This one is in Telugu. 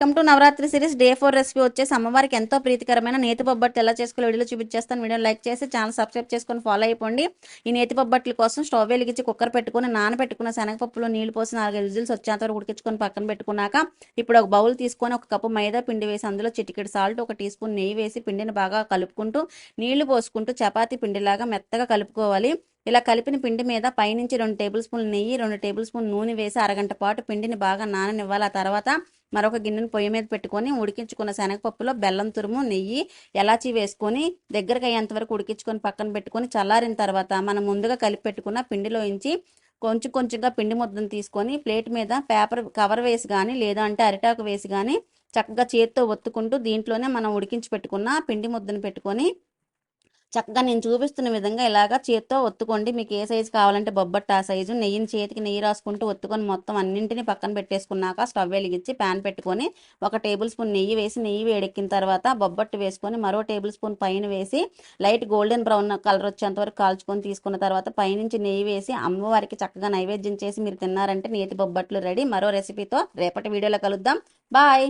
Welcome to Navratri series day four recipe వచ్చేసి అమ్మవారికి ఎంతో ప్రీతికరమైన నేతి బొబ్బట్లు ఎలా చేసుకోవాలి వీడియోలో చూపించేస్తాను. వీడియో లైక్ చేసి ఛానల్ సబ్స్క్రైబ్ చేసుకొని ఫాలో అయిపోండి. ఈ నేతి బొబ్బట్ల కోసం స్టవ్ వెలిగించి కుక్కర్ పెట్టుకుని నానబెట్టుకున్న శనగపప్పులో నీళ్ళు పోసి నాలుగు విజిల్స్ వచ్చేంత వరకు ఉడికించుకొని పక్కన పెట్టుకున్నాక ఇప్పుడు ఒక బౌల్ తీసుకొని ఒక కప్పు మైదా పిండి వేసి అందులో చిటికెడు సాల్ట్ ఒక టీ స్పూన్ నెయ్యి వేసి పిండిని బాగా కలుపుకుంటూ నీళ్ళు పోసుకుంటూ చపాతీ పిండిలాగా మెత్తగా కలుపుకోవాలి. ఇలా కలిపిన పిండి మీద పైనుంచి రెండు టేబుల్ స్పూన్ నెయ్యి రెండు టేబుల్ స్పూన్ నూనె వేసి అరగంట పాటు పిండిని బాగా నాననివ్వాలి. ఆ తర్వాత మరొక గిన్నెను పొయ్యి మీద పెట్టుకొని ఉడికించుకున్న శనగపప్పులో బెల్లం తురుము నెయ్యి ఎలాచి వేసుకొని దగ్గరకు అయ్యేంత వరకు ఉడికించుకొని పక్కన పెట్టుకొని చల్లారిన తర్వాత మనం ముందుగా కలిపి పెట్టుకున్న పిండిలో కొంచెం కొంచెంగా పిండి ముద్దను తీసుకొని ప్లేట్ మీద పేపర్ కవర్ వేసి కానీ లేదా అంటే అరిటాకు వేసి కానీ చక్కగా చేత్తో ఒత్తుకుంటూ దీంట్లోనే మనం ఉడికించి పెట్టుకున్న పిండి ముద్దను పెట్టుకొని చక్కగా నేను చూపిస్తున్న విధంగా ఇలాగా చేత్తో ఒత్తుకోండి. మీకు ఏ సైజు కావాలంటే బొబ్బట్టు ఆ సైజు. నెయ్యిని చేతికి నెయ్యి రాసుకుంటూ ఒత్తుకొని మొత్తం అన్నింటిని పక్కన పెట్టేసుకున్నాక స్టవ్ వెలిగించి ప్యాన్ పెట్టుకొని ఒక టేబుల్ స్పూన్ నెయ్యి వేసి నెయ్యి వేడెక్కిన తర్వాత బొబ్బట్టు వేసుకొని మరో టేబుల్ స్పూన్ పైన వేసి లైట్ గోల్డెన్ బ్రౌన్ కలర్ వచ్చేంత వరకు కాల్చుకొని తీసుకున్న తర్వాత పైనుంచి నెయ్యి వేసి అమ్మవారికి చక్కగా నైవేద్యం చేసి మీరు తిన్నారంటే నేతి బొబ్బట్లు రెడీ. మరో రెసిపీతో రేపటి వీడియోలో కలుద్దాం. బాయ్.